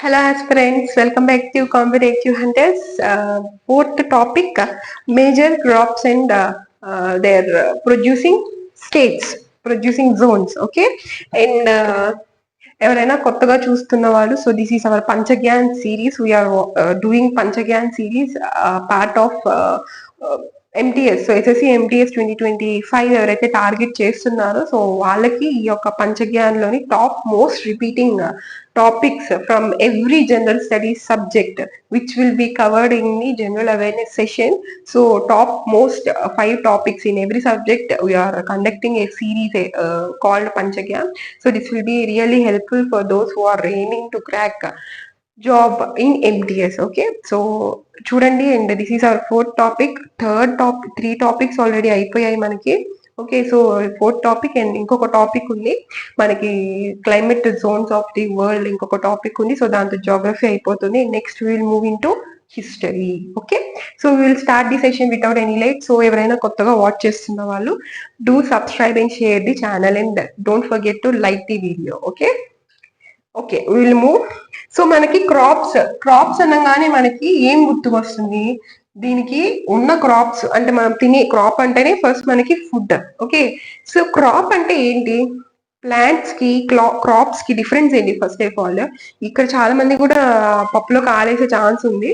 Hello has friends welcome back to competitive hunters fourth topic major crops and their producing states producing zones okay and ఎవరైనా కొత్తగా చూస్తున్న వాళ్ళు so this is our Panchgyan series we're doing Panchgyan series part of MTS so SSC MTS twenty twenty five ఎవరైతే target చేస్తున్నారో so వాళ్ళకి ఈ యొక్క పంచజ్ఞాన్లోని top most repeating topics from every general studies subject which will be covered in the general awareness session so top most five topics in every subject we're conducting a series called Panchgyan so this will be really helpful for those who are aiming to crack job in MTS okay so చూడండి and this is our fourth topic third topic three topics already అయిపోయాయి మనకి okay so fourth topic and ఇంకొక topic ఉంది. మనకి climate zones of the world ఇంకొక topic ఉంది. So దాంతో geography అయిపోతుంది. Next will move in to history okay so will start the session without any light so ఎవరైనా కొత్తగా వాచ్ చేస్తున్న వాళ్ళు do subscribe and share the channel and don't forget to like the video okay okay will move so మనకి crops crops అనగానే మనకి ఏం గుర్తుకొస్తుంది? దీనికి ఉన్న క్రాప్స్ అంటే మనం తినే క్రాప్ అంటేనే ఫస్ట్ మనకి ఫుడ్ ఓకే సో క్రాప్ అంటే ఏంటి? ప్లాంట్స్కి క్రాప్స్కి డిఫరెన్స్ ఏంటి ఫస్ట్ ఆఫ్ ఆల్ ఇక్కడ చాలా మంది కూడా పప్పులో కాలేసే ఛాన్స్ ఉంది.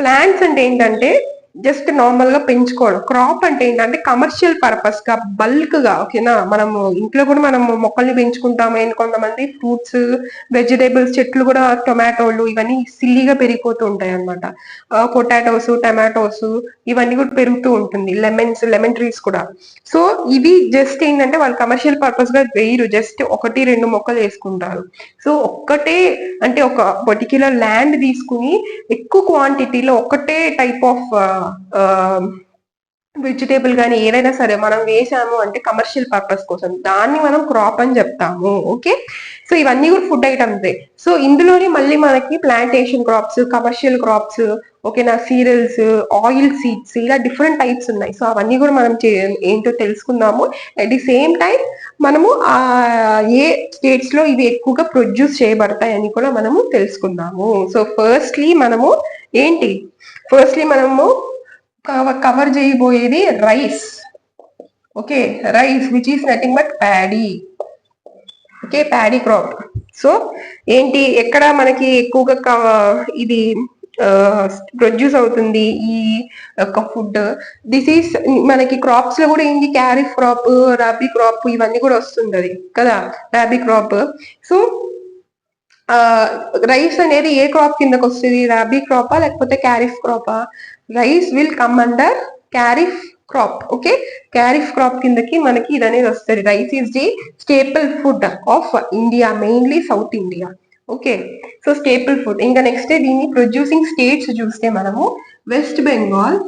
ప్లాంట్స్ అంటే ఏంటంటే జస్ట్ నార్మల్గా పెంచుకోవడం. క్రాప్ అంటే ఏంటంటే కమర్షియల్ పర్పస్గా బల్క్గా ఓకేనా మనము ఇంట్లో కూడా మనం మొక్కల్ని పెంచుకుంటాము కొంతమంది ఫ్రూట్స్ వెజిటేబుల్స్ చెట్లు కూడా టొమాటోలు ఇవన్నీ సిల్లీగా పెరిగిపోతూ ఉంటాయి అనమాట పొటాటోస్ టమాటోస్ ఇవన్నీ కూడా పెరుగుతూ ఉంటుంది. లెమన్స్ లెమన్ ట్రీస్ కూడా. సో ఇవి జస్ట్ ఏంటంటే వాళ్ళు కమర్షియల్ పర్పస్గా వేయరు. జస్ట్ ఒకటి రెండు మొక్కలు వేసుకుంటారు. సో ఒక్కటే అంటే ఒక పర్టిక్యులర్ ల్యాండ్ తీసుకుని ఎక్కువ క్వాంటిటీలో ఒకటే టైప్ ఆఫ్ వెజిటేబుల్ కానీ ఏదైనా సరే మనం వేసాము అంటే కమర్షియల్ పర్పస్ కోసం. దాన్ని మనం క్రాప్ అని చెప్తాము ఓకే సో ఇవన్నీ కూడా ఫుడ్ ఐటమ్స్ సో ఇందులోనే మళ్ళీ మనకి ప్లాంటేషన్ క్రాప్స్ కమర్షియల్ క్రాప్స్ ఓకేనా? సీరియల్స్ ఆయిల్ సీడ్స్ ఇలా డిఫరెంట్ టైప్స్ ఉన్నాయి. సో అవన్నీ కూడా మనం ఏంటో తెలుసుకుందాము. అట్ ది సేమ్ టైం మనము ఆ ఏ స్టేట్స్లో ఇవి ఎక్కువగా ప్రొడ్యూస్ చేయబడతాయి అని కూడా మనము తెలుసుకుందాము. సో ఫస్ట్లీ మనము ఏంటి? ఫస్ట్లీ మనము కవర్ చేయబోయేది rice okay rice which is nothing but paddy okay paddy crop so ఏంటి ఎక్కడ మనకి ఎక్కువగా ఇది ప్రొడ్యూస్ అవుతుంది ఈ యొక్క ఫుడ్ దిస్ ఈస్ మనకి క్రాప్స్లో కూడా ఏంటి క్యారిఫ్ క్రాప్ రాబీ క్రాప్ ఇవన్నీ కూడా వస్తుంది కదా రాబీ క్రాప్ సో రైస్ అనేది ఏ క్రాప్ కిందకి వస్తుంది రాబీ క్రాపా లేకపోతే kharif క్రాపా rice will come under kharif crop okay? Kharif crop కిందకి మనకి ఇది అనేది వస్తుంది. Rice is the staple food of India mainly South India okay? So staple food. ఇంకా నెక్స్ట్ దీన్ని? ప్రొడ్యూసింగ్ స్టేట్స్ చూస్తే మనము వెస్ట్ బెంగాల్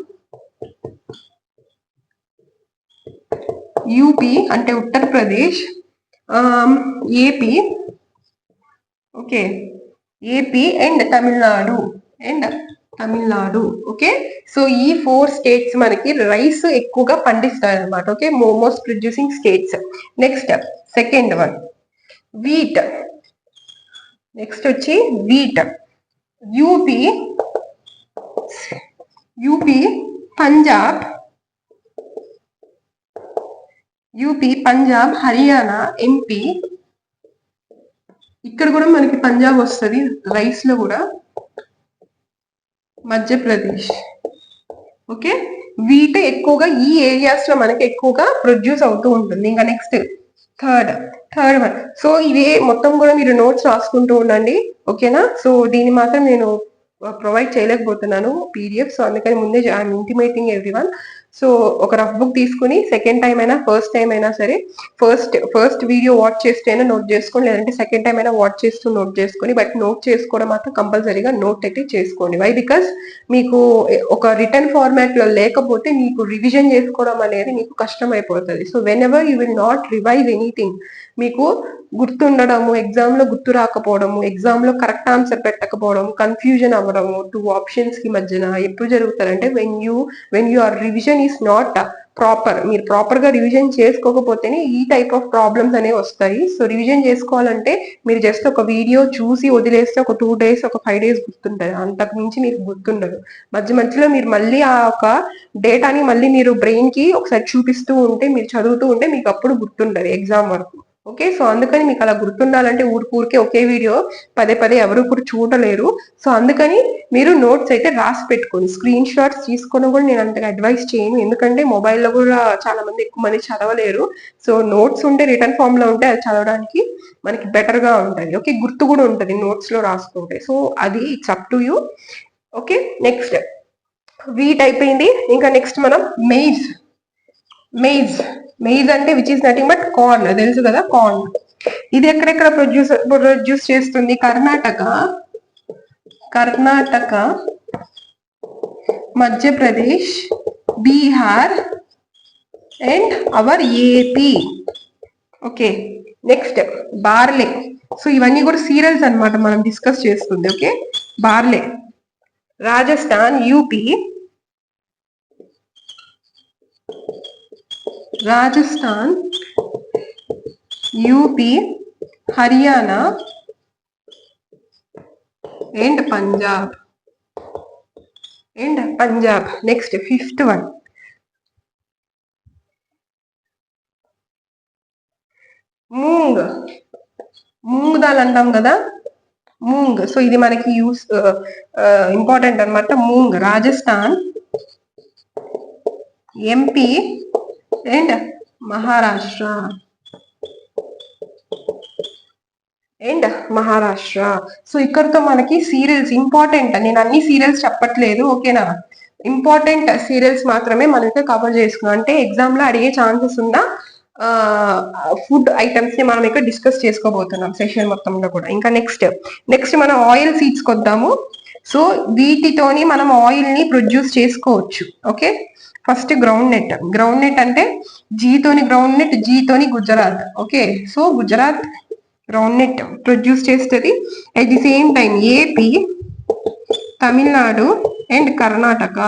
యూపీ అంటే Uttar Pradesh AP okay? AP and Tamil Nadu and Tamil Nadu okay so ఈ four states మనకి rice ఎక్కువగా పండిస్తారు అనమాట okay most producing states next second one wheat next వచ్చి wheat UP UP Punjab UP Punjab Haryana MP ఇక్కడ కూడా మనకి పంజాబ్ వస్తుంది రైస్లో కూడా. మధ్యప్రదేశ్. ఓకే? వీటి ఎక్కువగా ఈ ఏరియాస్లో మనకి ఎక్కువగా ప్రొడ్యూస్ అవుతూ ఉంటుంది. ఇంకా next third third one so ఇవే మొత్తం కూడా మీరు నోట్స్ రాసుకుంటూ ఉండండి. ఓకేనా సో దీన్ని మాత్రం నేను uh, ప్రొవైడ్ చేయలేకపోతున్నాను. పీడిఎఫ్ సో అందుకని ముందే I'm intimating every one so ఒక రఫ్ బుక్ తీసుకుని సెకండ్ టైం అయినా ఫస్ట్ టైం అయినా సరే ఫస్ట్ ఫస్ట్ వీడియో వాచ్ చేస్తేనే నోట్ చేసుకోండి. లేదంటే సెకండ్ టైం అయినా వాచ్ చేస్తూ నోట్ చేసుకొని బట్ నోట్ చేసుకోవడం మాత్రం కంపల్సరీగా నోట్ అయితే చేసుకోండి. వై బికాస్ మీకు ఒక రిటర్న్ ఫార్మాట్లో లేకపోతే మీకు రివిజన్ చేసుకోవడం అనేది మీకు కష్టం అయిపోతుంది so whenever you will not revise anything మీకు గుర్తుండడము ఎగ్జామ్లో గుర్తు రాకపోవడము ఎగ్జామ్లో కరెక్ట్ ఆన్సర్ పెట్టకపోవడం కన్ఫ్యూజన్ అవ్వడము టూ ఆప్షన్స్కి మధ్యన ఎప్పుడు జరుగుతారంటే when you when you are revision is not proper మీరు ప్రాపర్గా రివిజన్ చేసుకోకపోతేనే ఈ టైప్ ఆఫ్ ప్రాబ్లమ్స్ అనేవి వస్తాయి. సో రివిజన్ చేసుకోవాలంటే మీరు జస్ట్ ఒక వీడియో చూసి వదిలేస్తే ఒక టూ డేస్ ఒక ఫైవ్ డేస్ గుర్తుంటుంది. అంతకు మించి మీకు గుర్తుండదు. మధ్య మధ్యలో మీరు మళ్ళీ ఆ ఒక డేటాని మళ్ళీ మీరు బ్రెయిన్కి ఒకసారి చూపిస్తూ ఉంటే మీరు చదువుతూ ఉంటే మీకు అప్పుడు గుర్తుండదు ఎగ్జామ్ వరకు. ఓకే? సో అందుకని మీకు అలా గుర్తుండాలంటే ఊరికి ఊరికే ఒకే వీడియో పదే పదే ఎవరు కూడా చూడలేరు. సో అందుకని మీరు నోట్స్ అయితే రాసి పెట్టుకోండి. స్క్రీన్ షాట్స్ తీసుకొని కూడా నేను అంతగా అడ్వైస్ చేయను. ఎందుకంటే మొబైల్లో కూడా చాలా మంది ఎక్కువ మంది చదవలేరు. సో నోట్స్ ఉంటే రిటర్న్ ఫామ్లో ఉంటే అది చదవడానికి మనకి బెటర్గా ఉంటుంది ఓకే? గుర్తు కూడా ఉంటుంది నోట్స్లో రాసుకుంటే. సో అది it's up to you. Okay? Next. Wheat అయిపోయింది. ఇంకా నెక్స్ట్ మనం మెయిజ్ మెయిజ్ మెయిజ్ అంటే which is nothing but corn తెలుసు కదా? కార్న్ ఇది ఎక్కడెక్కడ ప్రొడ్యూస్ ప్రొడ్యూస్ చేస్తుంది? Karnataka. Karnataka Madhya Pradesh Bihar and our AP okay next barley. So ఇవన్నీ కూడా సీరియల్స్ అన్నమాట మనం డిస్కస్ చేస్తుంది okay barley. Rajasthan UP Rajasthan UP Haryana and Punjab? And Punjab? Next fifth one moong. Moong dal అంటాం కదా? Moong. So ఇది మనకి use important అన్నమాట. Moong. Rajasthan MP and Maharashtra. And Maharashtra. So ఇక్కడతో మనకి సీరియల్స్ ఇంపార్టెంట్ నేను అన్ని సీరియల్స్ చెప్పట్లేదు ఓకేనా? ఇంపార్టెంట్ సీరియల్స్ మాత్రమే మనకి కవర్ చేసుకున్నాం. అంటే ఎగ్జామ్లో అడిగే ఛాన్సెస్ ఉన్న ఫుడ్ ఐటమ్స్ని మనం ఇక్కడ డిస్కస్ చేసుకోబోతున్నాం సెషన్ మొత్తంలో కూడా. ఇంకా నెక్స్ట్ నెక్స్ట్ మనం ఆయిల్ సీడ్స్ కొద్దాము. సో వీటితోని మనం ఆయిల్ని ప్రొడ్యూస్ చేసుకోవచ్చు okay? First groundnut. Ground net అంటే జీతోని groundnut జీతోని Gujarat okay? So Gujarat groundnut produce చేస్తుంది. At the same time AP Tamil Nadu and Karnataka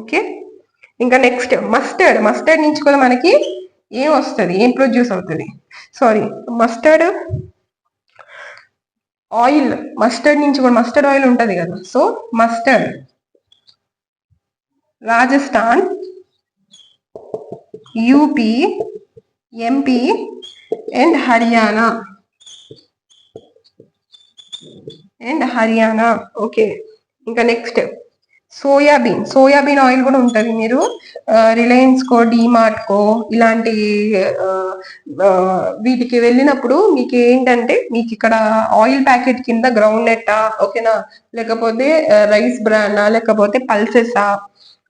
okay? ఇంకా నెక్స్ట్ మస్టర్డ్ మస్టర్డ్ నుంచి కూడా మనకి ఏం వస్తుంది ఏం ప్రొడ్యూస్ అవుతుంది. సారీ మస్టర్డ్ ఆయిల్ మస్టర్డ్ నుంచి కూడా మస్టర్డ్ ఆయిల్ ఉంటది కదా. So mustard. Rajasthan UP MP and Haryana. And Haryana. Okay. ఇంకా నెక్స్ట్. సోయాబీన్ సోయాబీన్ ఆయిల్ కూడా ఉంటుంది మీరు. రిలయన్స్ కో డిమార్ట్ కో ఇలాంటి వీటికి వెళ్ళినప్పుడు మీకు ఏంటంటే మీకు ఇక్కడ ఆయిల్ ప్యాకెట్ కింద గ్రౌండ్ నెట్టా ఓకేనా? లేకపోతే రైస్ బ్రాండా లేకపోతే పల్సెసా?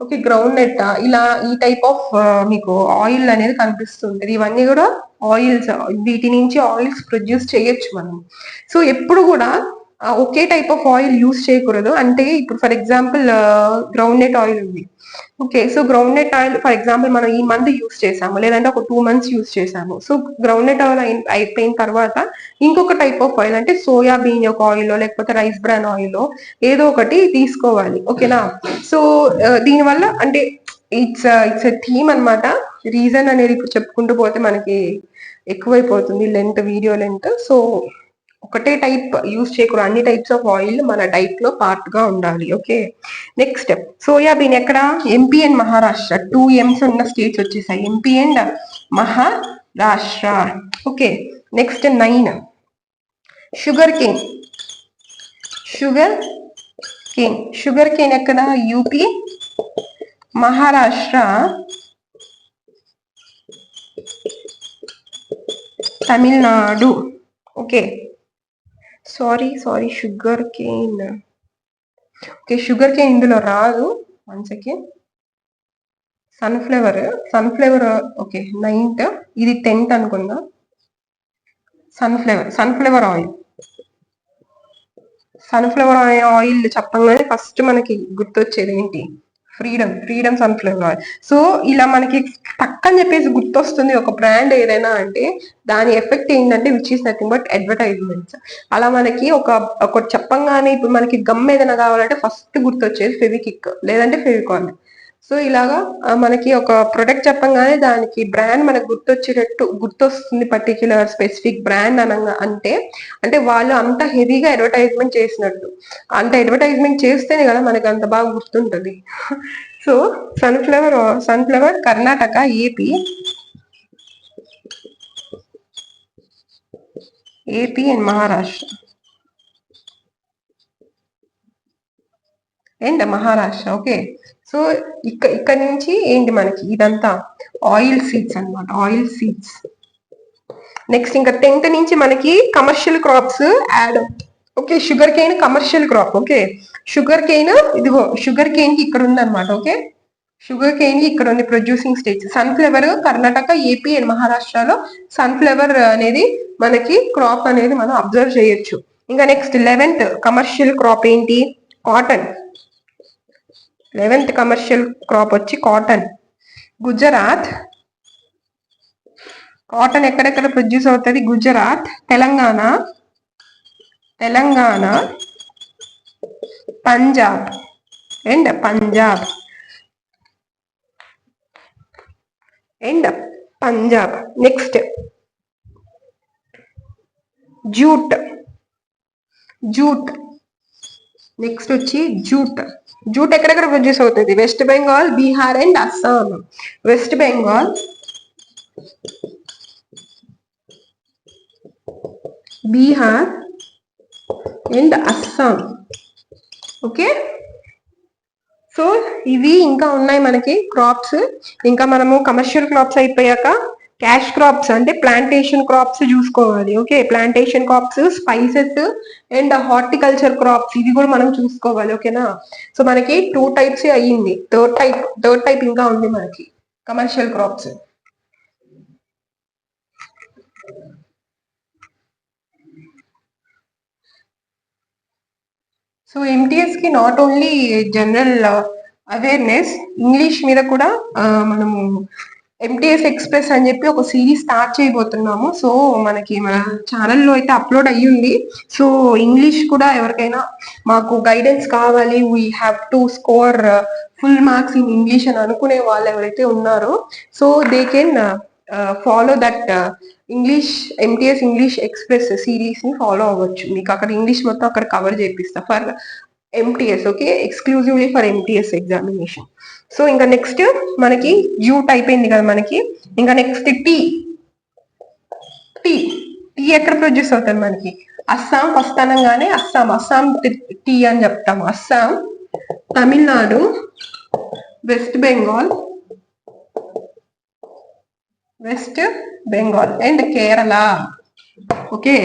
ఓకే గ్రౌండ్ నెట్ ఇలా ఈ టైప్ ఆఫ్ మీకు ఆయిల్ అనేది కనిపిస్తుంటది. ఇవన్నీ కూడా ఆయిల్స్ వీటి నుంచి ఆయిల్స్ ప్రొడ్యూస్ చేయొచ్చు మనం. సో ఎప్పుడు కూడా ఒకే టైప్ ఆఫ్ ఆయిల్ యూస్ చేయకూడదు. అంటే ఇప్పుడు for example groundnut oil ఉంది. Okay so groundnut oil for example మనం ఈ మంత్ యూస్ చేసాము. లేదంటే ఒక టూ మంత్స్ యూస్ చేసాము. సో గ్రౌండ్ నెట్ ఆయిల్ అయిపోయిన తర్వాత ఇంకొక టైప్ ఆఫ్ ఆయిల్ అంటే సోయాబీన్ యొక్క ఆయిల్ లేకపోతే రైస్ బ్రాన్ ఆయిల్ ఏదో ఒకటి తీసుకోవాలి. ఓకేనా సో దీనివల్ల అంటే ఇట్స్ ఇట్స్ థీమ్ అనమాట రీజన్ అనేది ఇప్పుడు చెప్పుకుంటూ పోతే మనకి ఎక్కువైపోతుంది లెంత్ వీడియో లెంత్ సో ఒకటే టైప్ యూస్ చేయకూడదు. అన్ని టైప్స్ ఆఫ్ ఆయిల్ మన డైట్లో పార్ట్గా ఉండాలి. ఓకే నెక్స్ట్ సోయాబీన్ ఎక్కడ? MP and Maharashtra two M's ఉన్న స్టేట్స్ వచ్చేసాయి. MP and Maharashtra okay next nine sugarcane sugarcane sugarcane ఎక్కడ? UP Maharashtra Tamil Nadu okay sorry sorry sugarcane okay sugarcane ఇందులో రాదు. One second sunflower sunflower okay ninth ఇది tenth అనుకుందా. Sunflower sunflower oil sunflower oil చెప్పంగానే first మనకి గుర్తొచ్చేది ఏంటి? Freedom Freedom sunflower oil so ఇలా మనకి పక్కన చెప్పేసి గుర్తొస్తుంది ఒక బ్రాండ్ ఏదైనా అంటే దాని ఎఫెక్ట్ ఏంటంటే which is nothing but advertisements అలా మనకి ఒక ఒకటి చెప్పంగానే ఇప్పుడు మనకి గమ్ ఏదైనా కావాలంటే ఫస్ట్ గుర్తొచ్చేది ఫెవికిక్ లేదంటే ఫెవికాన్ సో ఇలాగా మనకి ఒక ప్రొడక్ట్ చెప్పంగానే దానికి బ్రాండ్ మనకు గుర్తొచ్చేటట్టు గుర్తొస్తుంది పర్టిక్యులర్ స్పెసిఫిక్ బ్రాండ్ అనగా అంటే అంటే వాళ్ళు అంత హెవీగా అడ్వర్టైజ్మెంట్ చేసినట్టు. అంత అడ్వర్టైజ్మెంట్ చేస్తేనే కదా మనకి అంత బాగా గుర్తుంటుంది. So sunflower sunflower Karnataka AP. AP and Maharashtra. And Maharashtra okay. So ఇక్కడ ఇక్కడ నుంచి ఏంటి మనకి ఇదంతా? ఆయిల్ సీడ్స్ అనమాట ఆయిల్ సీడ్స్ నెక్స్ట్ ఇంకా టెన్త్ నుంచి మనకి commercial crops add okay sugarcane commercial crop okay sugarcane ఇదిగో షుగర్ కేన్కి ఇక్కడ ఉంది అనమాట ఓకే షుగర్ కేన్ ఇక్కడ ఉంది producing stage sunflower Karnataka AP and మహారాష్ట్రలో సన్ఫ్లవర్ అనేది మనకి క్రాప్ అనేది మనం అబ్జర్వ్ చేయొచ్చు. ఇంకా నెక్స్ట్ లెవెన్త్ కమర్షియల్ క్రాప్ ఏంటి? కాటన్ లెవెన్త్ కమర్షియల్ క్రాప్ వచ్చి కాటన్. గుజరాత్. కాటన్ ఎక్కడెక్కడ ప్రొడ్యూస్ అవుతుంది? Gujarat Telangana. Telangana. Punjab. And Punjab. And Punjab. Next. Jute. Jute. Next వచ్చి జూట్. జూట్ ఎక్కడెక్కడ ప్రొడ్యూస్ అవుతుంది? West Bengal Bihar and Assam West Bengal Bihar and Assam okay so ఇవి ఇంకా ఉన్నాయి మనకి క్రాప్స్ ఇంకా మనము కమర్షియల్ క్రాప్స్ అయిపోయాక క్యాష్ క్రాప్స్ అంటే ప్లాంటేషన్ క్రాప్స్ చూసుకోవాలి. Okay? Plantation crops spices and horticulture crops ఇది కూడా మనం చూసుకోవాలి. ఓకేనా? సో మనకి టూ టైప్స్ అయ్యింది. థర్డ్ టైప్ థర్డ్ టైప్ ఇంకా ఉంది మనకి. Commercial crops. So ఎంటీఎస్కి not only general awareness English మీద కూడా మనము ఎంటీఎస్ ఎక్స్ప్రెస్ అని చెప్పి ఒక సిరీస్ స్టార్ట్ చేయబోతున్నాము. సో మనకి మన ఛానల్లో అయితే అప్లోడ్ అయ్యింది సో ఇంగ్లీష్ కూడా ఎవరికైనా మాకు గైడెన్స్ కావాలి. We have to score full marks in English అని అనుకునే వాళ్ళు ఎవరైతే ఉన్నారో so they can follow that English MTS English express సిరీస్ని follow అవ్వచ్చు. మీకు అక్కడ ఇంగ్లీష్ మొత్తం అక్కడ కవర్ చేపిస్తా. For MTS okay exclusively for MTS examination so ఇంకా నెక్స్ట్ మనకి జూట్ అయిపోయింది కదా మనకి. ఇంకా నెక్స్ట్ టీ టీ టీ ఎక్కడ ప్రొడ్యూస్ అవుతుంది మనకి? అస్సాం ఫస్ట్ అనగానే అస్సాం అస్సాం టీ అని చెప్తాము Assam Tamil Nadu West Bengal West Bengal and Kerala okay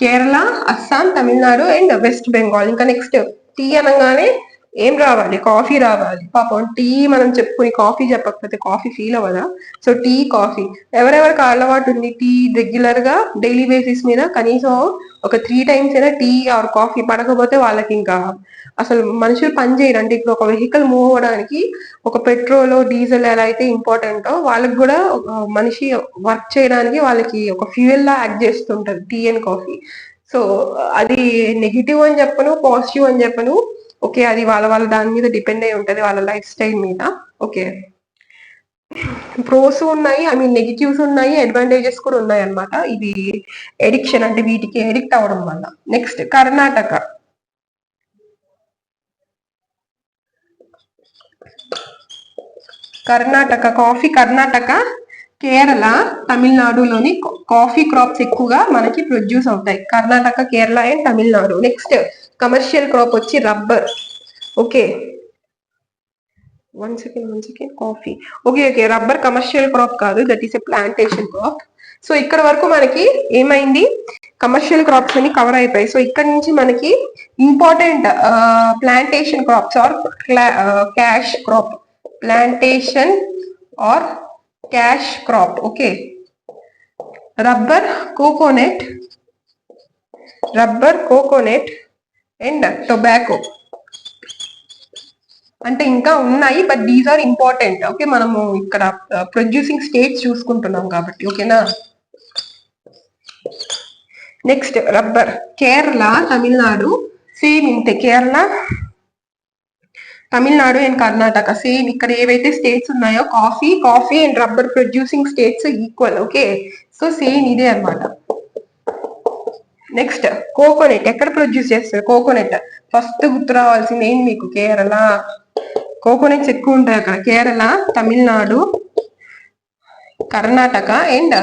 Kerala Assam Tamil Nadu and West Bengal ఇంకా నెక్స్ట్ టీ అనగానే ఏం రావాలి? కాఫీ రావాలి. పాపం టీ మనం చెప్పుకుని కాఫీ చెప్పకపోతే కాఫీ ఫీల్ అవ్వదా? So tea coffee. ఎవరెవరికి అలవాటు ఉంది టీ రెగ్యులర్గా డైలీ బేసిస్ మీద కనీసం ఒక త్రీ టైమ్స్ అయినా టీ ఆర్ కాఫీ పడకపోతే వాళ్ళకి ఇంకా అసలు మనుషులు పని చేయరు. అంటే ఇప్పుడు ఒక వెహికల్ మూవ్ అవ్వడానికి ఒక పెట్రోల్ డీజిల్ ఎలా అయితే ఇంపార్టెంటో వాళ్ళకి కూడా మనిషి వర్క్ చేయడానికి వాళ్ళకి ఒక ఫ్యూయల్ లా act చేస్తుంటది. Tea and coffee. So అది నెగిటివ్ అని చెప్పను పాజిటివ్ అని చెప్పను. ఓకే అది వాళ్ళ వాళ్ళ దాని మీద డిపెండ్ అయి ఉంటుంది వాళ్ళ లైఫ్ స్టైల్ మీద. ఓకే. ప్రోస్ ఉన్నాయి ఐ మీన్ నెగిటివ్స్ ఉన్నాయి అడ్వాంటేజెస్ కూడా ఉన్నాయి అనమాట ఇది ఎడిక్షన్ అంటే వీటికి ఎడిక్ట్ అవ్వడం వల్ల. నెక్స్ట్ కర్ణాటక. కర్ణాటక కాఫీ కర్ణాటక కేరళ తమిళనాడులోని కాఫీ క్రాప్స్ ఎక్కువగా మనకి ప్రొడ్యూస్ అవుతాయి. Karnataka Kerala and Tamil Nadu. Next commercial crop వచ్చి rubber okay one second one second coffee okay okay rubber commercial crop కాదు. That is a plantation crop so ఇక్కడ వరకు మనకి ఏమైంది? కమర్షియల్ క్రాప్స్ అని కవర్ అయిపోయాయి. సో ఇక్కడ నుంచి మనకి important plantation crops or cash crop plantation or cash crop okay rubber coconut rubber coconut and tobacco అంటే ఇంకా ఉన్నాయి but these are important okay మనము ఇక్కడ uh, ప్రొడ్యూసింగ్ స్టేట్స్ చూసుకుంటున్నాం కాబట్టి ఓకేనా next rubber Kerala Tamil Nadu same ఇంతే. Kerala Tamil Nadu and Karnataka same ఇక్కడ ఏవైతే స్టేట్స్ ఉన్నాయో coffee coffee and rubber producing states equal okay so same ఇదే అనమాట నెక్స్ట్ కోకోనట్ ఎక్కడ ప్రొడ్యూస్ చేస్తారు? కోకోనట్ ఫస్ట్ గుర్తు రావాల్సింది ఏంటి మీకు? కేరళ కోకోనట్స్ ఎక్కువ ఉంటాయి అక్కడ. కేరళ తమిళనాడు కర్ణాటక అండ్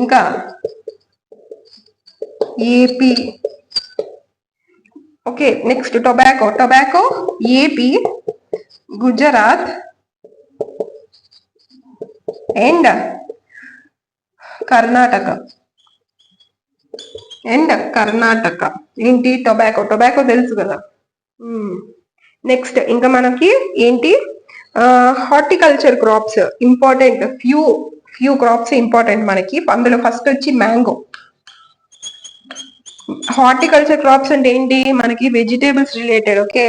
ఇంకా AP okay next tobacco tobacco AP Gujarat and Karnataka and Karnataka ఏంటి? టొబాకో టొబాకో తెలుసు కదా. Hmm. నెక్స్ట్ ఇంకా మనకి ఏంటి? Horticulture crops important few few crops important మనకి. అందులో ఫస్ట్ వచ్చి మ్యాంగో హార్టికల్చర్ క్రాప్స్ అంటే ఏంటి? మనకి vegetables related okay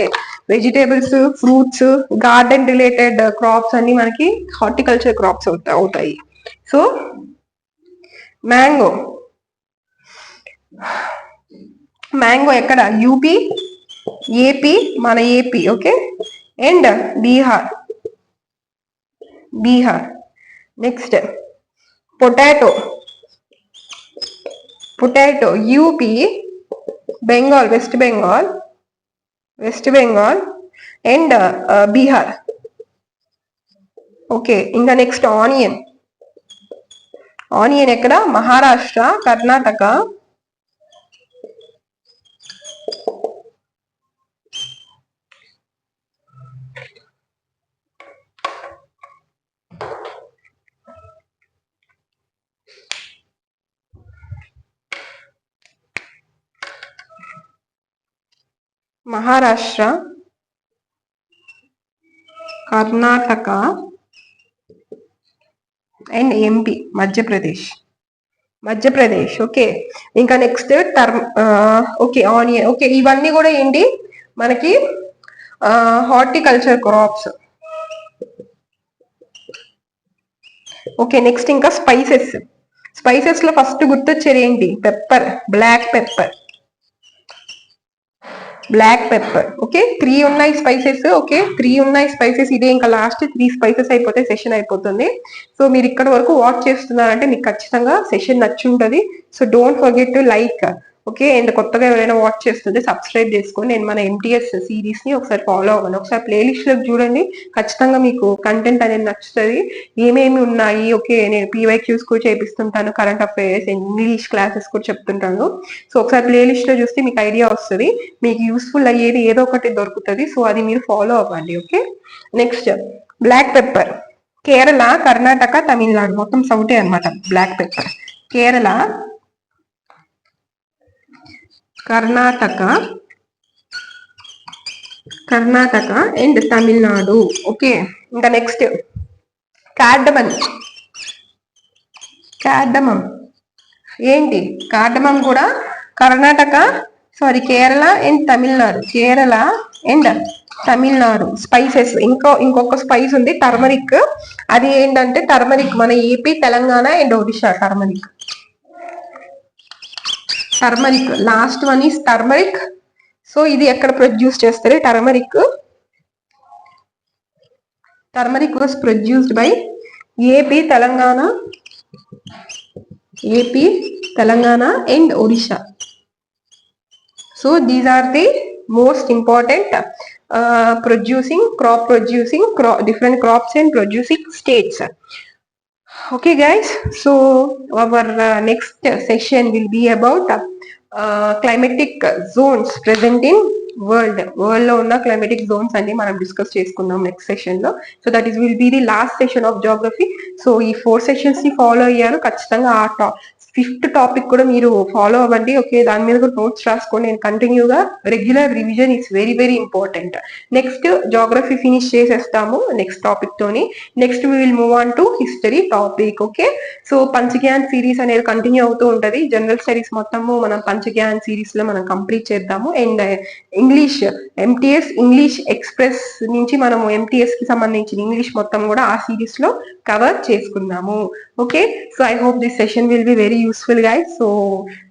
vegetables fruits garden related crops అన్ని మనకి హార్టికల్చర్ క్రాప్స్ అవుతాయి. సో మ్యాంగో మ్యాంగో ఎక్కడ? యూపీ ఏపీ మన AP okay and Bihar Bihar next potato potato UP Bengal West Bengal West Bengal and Bihar okay ఇంకా next onion onion ఎక్కడ? Maharashtra Karnataka Maharashtra Karnataka and MP Madhya Pradesh. Madhya Pradesh okay. ఇంకా next term okay onion okay ఇవన్నీ కూడా ఏంటి? మనకి horticulture crops. Okay next ఇంకా spices. స్పైసెస్లో first గుర్తొచ్చేది ఏంటి? Pepper black pepper. Black pepper okay three ఉన్నాయి స్పైసెస్ ఓకే త్రీ ఉన్నాయి స్పైసెస్ ఇదే ఇంకా లాస్ట్ త్రీ స్పైసెస్ అయిపోతే సెషన్ అయిపోతుంది. సో మీరు ఇక్కడ వరకు వాచ్ చేస్తున్నారంటే మీకు ఖచ్చితంగా సెషన్ నచ్చి ఉంటుంది so don't forget to like okay and కొత్తగా ఎవరైనా వాచ్ చేస్తుంటే సబ్స్క్రైబ్ చేసుకోండి నేను మన ఎంటీఎస్ సిరీస్ని ఒకసారి ఫాలో అవ్వను. ఒకసారి ప్లేలిస్ట్లో చూడండి. ఖచ్చితంగా మీకు కంటెంట్ అనేది నచ్చుతుంది. ఏమేమి ఉన్నాయి? ఓకే నేను పీవైక్యూస్ కూడా చేపిస్తుంటాను. కరెంట్ అఫైర్స్ ఇంగ్లీష్ క్లాసెస్ కూడా చెప్తుంటాను. సో ఒకసారి ప్లేలిస్ట్లో చూస్తే మీకు ఐడియా వస్తుంది. మీకు యూస్ఫుల్ అయ్యేది ఏదో ఒకటి దొరుకుతుంది. సో అది మీరు ఫాలో అవ్వండి okay? Next black pepper Kerala Karnataka Tamil Nadu. మొత్తం సౌటే అనమాట black pepper Kerala Karnataka Karnataka and Tamil Nadu. Okay ఇంకా నెక్స్ట్ కార్డమన్ కార్డమం. ఏంటి? కార్డమం కూడా Karnataka sorry Kerala and Tamil Nadu. Kerala and Tamil Nadu. Spices ఇంకో ఇంకొక spice ఉంది turmeric అది ఏంటంటే టర్మరిక్ మన AP Telangana and Odisha turmeric turmeric last one is turmeric so ఇది ఎక్కడ ప్రొడ్యూస్ చేస్తారు? Turmeric turmeric was produced by AP Telangana AP Telangana and Odisha so these are the most important producing crop producing crop different crops and producing states okay guys so our uh, next session will be about uh, uh climatic zones present in world వరల్డ్లో ఉన్న climatic Jones అన్ని మనం discuss చేసుకుందాం next సెషన్లో. So that is will be the last session of geography so ఈ four సెషన్స్ని follow అయ్యారు. ఖచ్చితంగా ఆ ఫిఫ్త్ టాపిక్ కూడా మీరు ఫాలో అవ్వండి. ఓకే దాని మీద కూడా నోట్స్ రాసుకోండి. నేను కంటిన్యూగా regular revision is very very important next geography finish చేసేస్తాము నెక్స్ట్ టాపిక్ తోని. Next we will move on to history topic okay so Panchgyan series అనేది కంటిన్యూ అవుతూ ఉంటది. జనరల్ స్టడీస్ మొత్తము మనం పంచగ్యాన్ సిరీస్లో మనం కంప్లీట్ చేద్దాము. And English MTS English express నుంచి మనము ఎంటీఎస్కి సంబంధించిన ఇంగ్లీష్ మొత్తం కూడా ఆ సిరీస్లో కవర్ చేసుకుందాము. Okay so I hope this session will be very useful guys so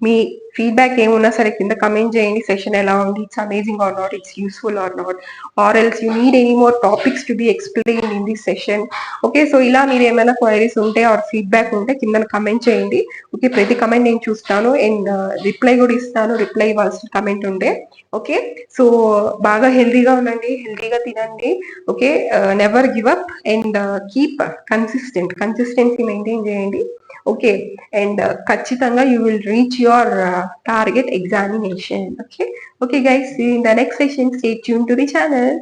me feedback ఏమున్నా సరే కింద కమెంట్ చేయండి. సెషన్ ఎలా ఉంది? It's amazing or not it's useful or not or else you need any more topics to be explain in this session okay so ఇలా మీరు ఏమైనా queries ఉంటే ఆర్ ఫీడ్బ్యాక్ ఉంటే కింద కమెంట్ చేయండి. ఓకే ప్రతి కమెంట్ నేను చూస్తాను. అండ్ రిప్లై uh, కూడా ఇస్తాను. రిప్లై ఇవ్వాల్సిన కమెంట్ ఉంటే. ఓకే సో బాగా హెల్దీగా ఉండండి. హెల్దీగా తినండి. Okay never give up and keep consistent consistency maintain చేయండి. ఓకే అండ్ ఖచ్చితంగా you will reach your target examination okay okay guys in the next session stay tune to the channel